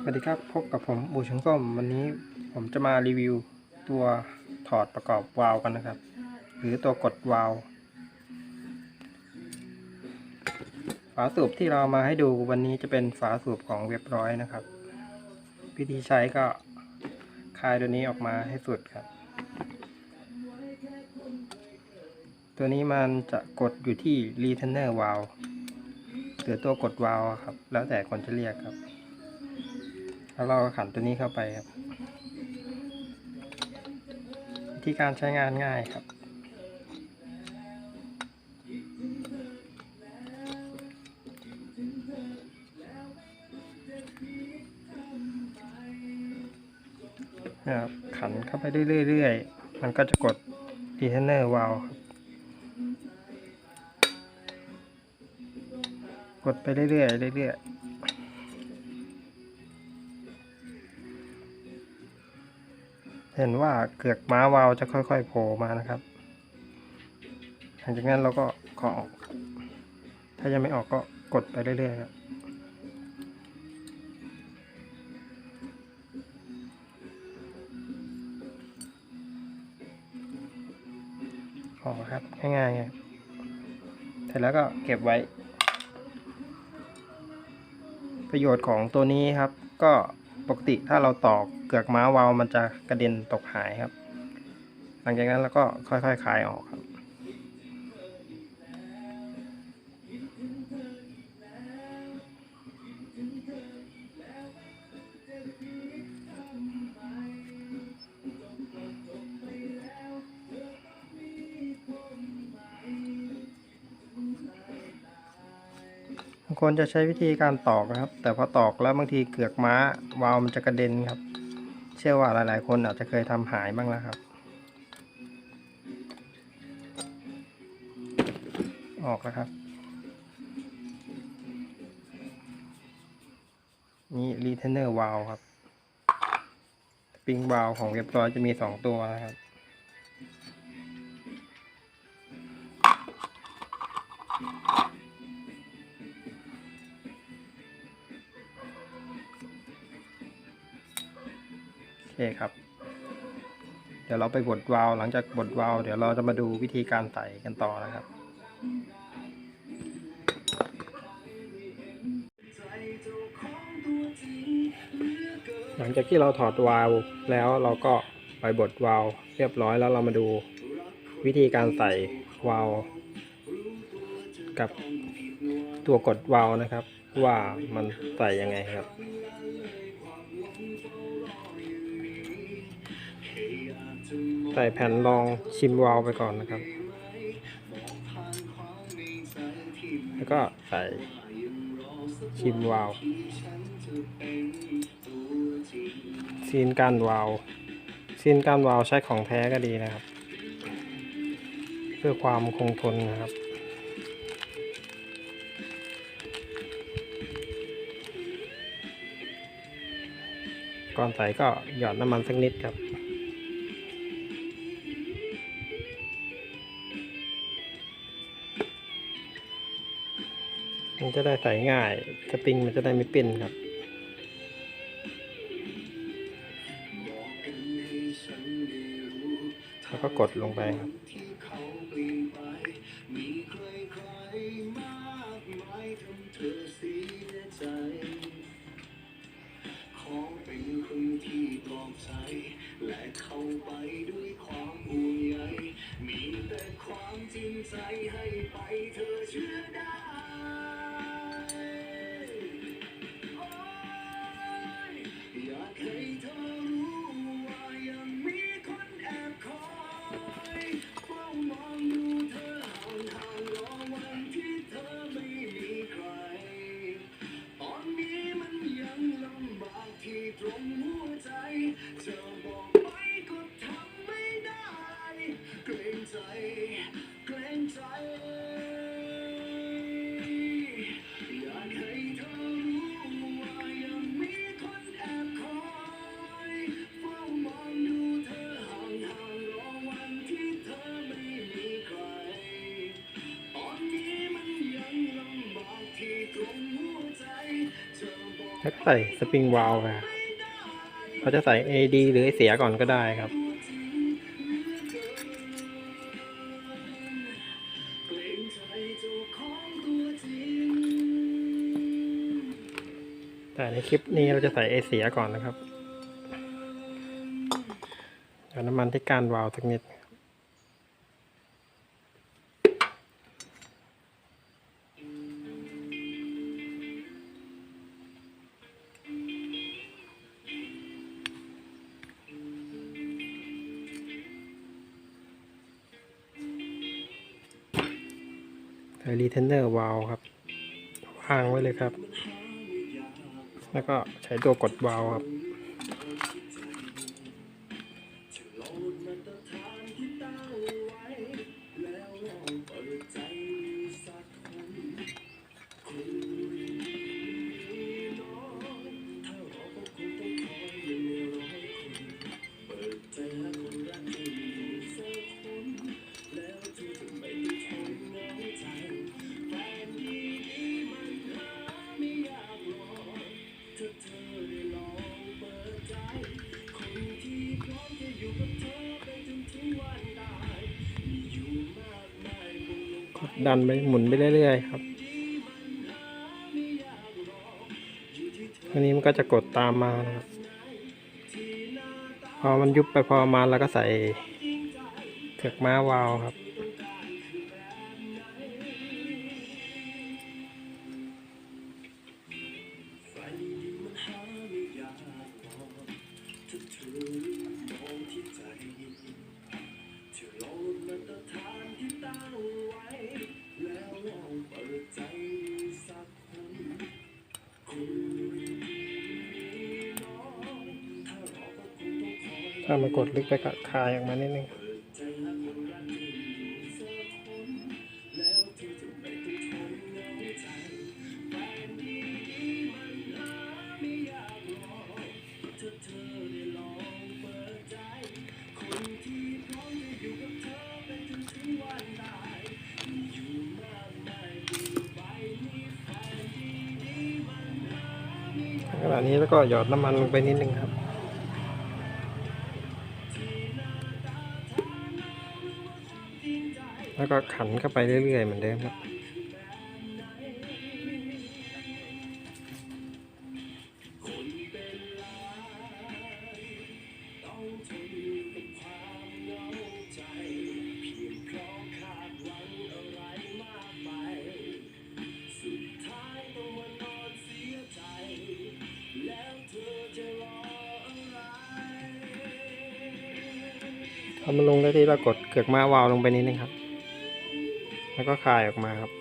สวัสดีครับ พบกับผมบูชงส้มวันนี้ผมจะมารีวิวตัวถอดประกอบวาล์วกันนะครับ หรือตัวกดวาล์วฝาสูบที่เรามาให้ดูวันนี้จะเป็นฝาสูบของเว็บร้อยนะครับ วิธีใช้ก็คลายตัวนี้ออกมาให้สุดครับ ตัวนี้มันจะกดอยู่ที่ returner valve หรือตัวกดวาล์วครับ แล้วแต่คนจะเรียกครับ แล้วเราก็ขันตัวนี้เข้าไปครับวิธีการใช้งานง่ายครับ นะครับขันเข้าไปเรื่อยๆ มันก็จะกด returner valve ครับกดไปเรื่อยๆเรื่อยๆ เห็นว่าเกือกม้าวาวจะค่อยๆโผล่มานะครับ หลังจากนั้นเราก็ขอออก ถ้ายังไม่ออกก็กดไปเรื่อยๆครับออกครับง่ายๆไงเสร็จแล้วก็เก็บไว้ ประโยชน์ของตัวนี้ครับ ก็ปกติถ้าเราตอก เกือกม้าวาวมันจะกระเด็นตกหายครับ หลังจากนั้นเราก็ค่อยๆคลายออกครับางคนจะใช้วิธีการตอกนะครับ แต่พอตอกแล้วบางทีเกือกม้าวาวมันจะกระเด็นครับ เชื่อว่าหลาย ๆ คนอาจจะเคยทำหายบ้างแล้วครับ ออกแล้วครับ นี่รีเทนเนอร์วาลครับสปริงวาลของเรียบร้อยจะมีสองตัวนะครับ โอเคครับ เดี๋ยวเราไปบดวาล์วหลังจากบดวาล์วเดี๋ยวเราจะมาดูวิธีการใส่กันต่อนะครับหลังจากที่เราถอดวาล์วแล้วเราก็ไปบดวาล์วเรียบร้อยแล้วเรามาดูวิธีการใส่วาล์วกับตัวกดวาล์วนะครับ ว่ามันใส่ยังไงครับ ส่แผ่นรองชิมวาล์วไปก่อนนะครับ แล้วก็ใส่ชิมวาล์วซีนกานวาล์วซีนกานวาล์วใช้ของแท้ก็ดีนะครับ เพื่อความคงทนนะครับก่อนใส่ก็หยอดน้ำมันสักนิดครับ มันจะได้ใส่ง่าย สปริงมันจะได้ไม่เปิ้นครับ แล้วก็กดลงไปครับและเข้าไปด้วยความห่วงใยมีแต่ความจริงใจให้ไปเธอเชื่อ แล้วก็ใส่สปริงวาลวเราจะใส่ AD หรือเสียก่อนก็ได้ครับแต่ในคลิปนี้เราจะใส่เอเสียก่อนนะครับเอาน้ำมันที่กานวาล์วสักนิด รีเทนเนอร์วาลครับวางไว้เลยครับ แล้วก็ใช้ตัวกดวาล์วครับ กดดันไปหมุนไปเรื่อยๆครับอันนี้มันก็จะกดตามมานะครับ พอมันยุบไปพอมาแล้วก็ใส่เถือกม้าวาล์วครับ กมายบนใบนี้แฟนดีๆมันหาไม่ยากขณะนี้แล้วก็หยอดน้ำมันลงไปนิดนึงครับ แล้วก็ขันเข้าไปเรื่อยๆเหมือนเดิมครับทำมันลงได้ที่เรากดเกือกมาวาวลงไปนิดนึงครับ แล้วก็คายออกมาครับ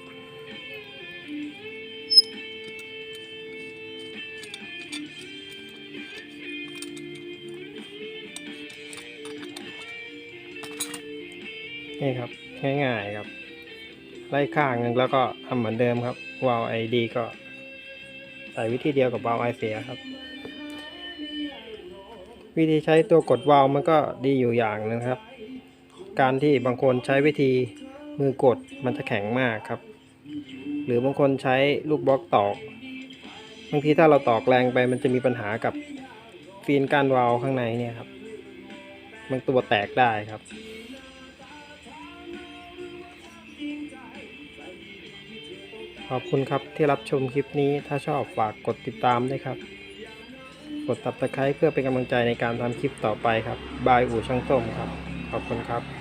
นี่ครับง่ายๆครับ ไล่ข้างหนึ่งแล้วก็ทำเหมือนเดิมครับวาล์วไอดีก็ใส่วิธีเดียวกับวาล์วไอเสียครับ วิธีใช้ตัวกดวาล์วมันก็ดีอยู่อย่างนึงครับ การที่บางคนใช้วิธี มือกดมันจะแข็งมากครับ หรือบางคนใช้ลูกบล็อกตอกบางทีถ้าเราตอกแรงไปมันจะมีปัญหากับฟีนก้านวาลข้างในเนี่ยครับบางตัวแตกได้ครับ ขอบคุณครับที่รับชมคลิปนี้ถ้าชอบฝากกดติดตามด้วยครับ กดตับตะไคร้เพื่อเป็นกำลังใจในการทำคลิปต่อไปครับ บายอู่ช่างต้มครับ ขอบคุณครับ